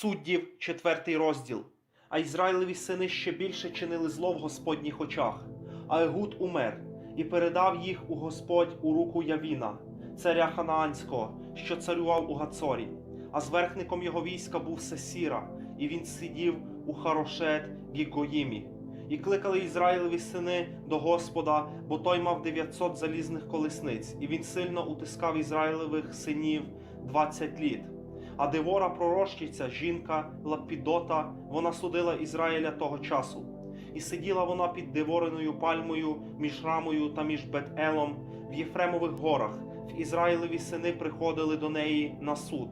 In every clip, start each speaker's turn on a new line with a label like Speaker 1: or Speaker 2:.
Speaker 1: Суддів, четвертий розділ. А Ізраїлеві сини ще більше чинили зло в Господніх очах. А Егуд умер і передав їх у Господь у руку Явіна, царя Ханаанського, що царював у Гацорі. А зверхником його війська був Сесіра, і він сидів у Харошет Гігоїмі. І кликали Ізраїлеві сини до Господа, бо той мав 900 залізних колесниць, і він сильно утискав Ізраїлевих синів 20 літ. А Девора пророщиця, жінка Лапідота, вона судила Ізраїля того часу. І сиділа вона під Девориною пальмою між Рамою та між Бет-Елом в Єфремових горах. В Ізраїлеві сини приходили до неї на суд.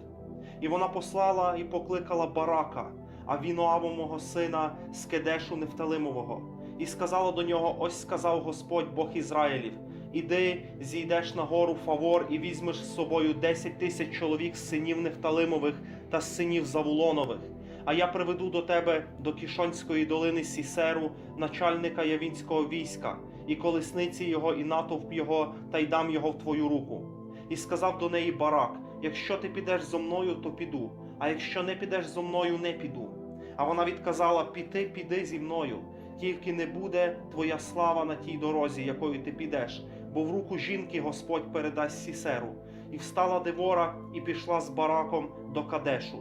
Speaker 1: І вона послала і покликала Барака, а Віноавомого сина з Кедешу Нефталимового, і сказала до нього: Ось сказав Господь Бог Ізраїлів: Іди, зійдеш на гору Фавор і візьмеш з собою десять тисяч чоловік з синів Нефталимових та синів Завулонових. А я приведу до тебе до Кішонської долини Сісеру, начальника явінського війська, і колесниці його, і натовп його, та й дам його в твою руку. І сказав до неї Барак: Якщо ти підеш зо мною, то піду, а якщо не підеш зо мною, не піду. А вона відказала: Піти, піди зі мною, тільки не буде твоя слава на тій дорозі, якою ти підеш, бо в руку жінки Господь передасть Сісеру. І встала Девора і пішла з бараком до Кадешу.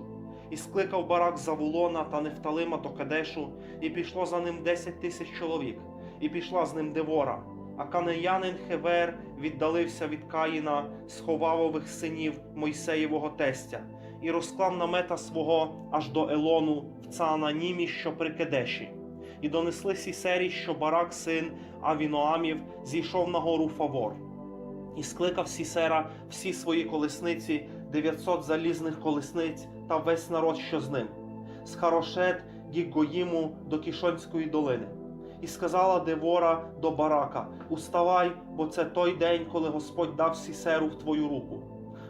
Speaker 1: І скликав барак Завулона та Нефталима до Кадешу, і пішло за ним десять тисяч чоловік, і пішла з ним Девора. А канеянин Хевер віддалився від Каїна, сховавових синів Мойсеєвого тестя, і розклав намета свого аж до Елону в Цаананімі, що при Кедеші. І донесли сісері, що барак син Авіноамів зійшов на гору Фавор. І скликав Сісера всі свої колесниці, 900 залізних колесниць та весь народ, що з ним, з Харошет Гігоїму до Кішонської долини. І сказала Девора до барака: Уставай, бо це той день, коли Господь дав Сісеру в твою руку.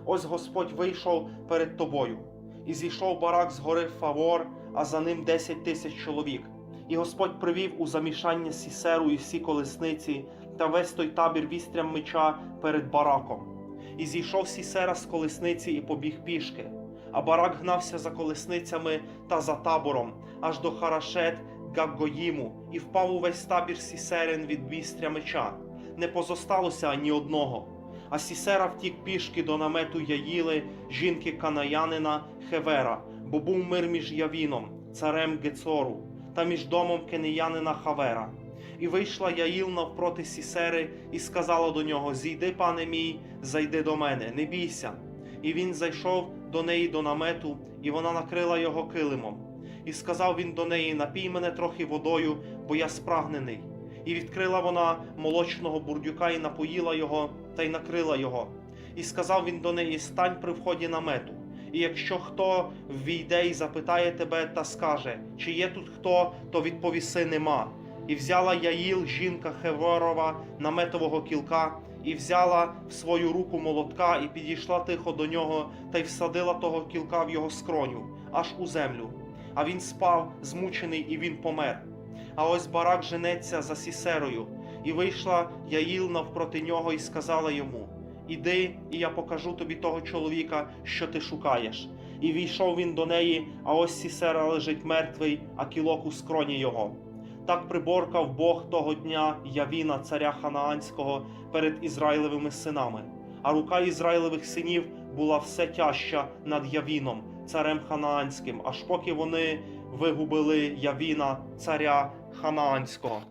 Speaker 1: Ось Господь вийшов перед тобою, і зійшов барак з гори Фавор, а за ним десять тисяч чоловік. І Господь привів у замішання Сісеру і всі колесниці та весь той табір вістрям меча перед бараком. І зійшов Сісера з колесниці і побіг пішки. А барак гнався за колесницями та за табором, аж до Харашет Гаггоїму, і впав увесь табір Сісерин від вістря меча. Не позосталося ані одного. А Сісера втік пішки до намету Яїли, жінки канаянина Хевера, бо був мир між Явіном, царем Гецору, та між домом кенеянина Хавера. І вийшла Яїл навпроти Сісери і сказала до нього: Зійди, пане мій, зайди до мене, не бійся. І він зайшов до неї до намету, і вона накрила його килимом. І сказав він до неї: Напій мене трохи водою, бо я спрагнений. І відкрила вона молочного бурдюка і напоїла його, та й накрила його. І сказав він до неї: Стань при вході намету. І якщо хто ввійде і запитає тебе та скаже, чи є тут хто, то відповіси нема. І взяла Яїл, жінка Хеворова, наметового кілка, і взяла в свою руку молотка, і підійшла тихо до нього, та й всадила того кілка в його скроню, аж у землю. А він спав, змучений, і він помер. А ось барак женеться за сісерою, і вийшла Яїл навпроти нього і сказала йому: Іди, і я покажу тобі того чоловіка, що ти шукаєш. І війшов він до неї, а ось сісера лежить мертвий, а кілок у скроні його. Так приборкав Бог того дня Явіна, царя Ханаанського, перед Ізраїлевими синами. А рука Ізраїлевих синів була все тяжча над Явіном, царем Ханаанським, аж поки вони вигубили Явіна, царя Ханаанського.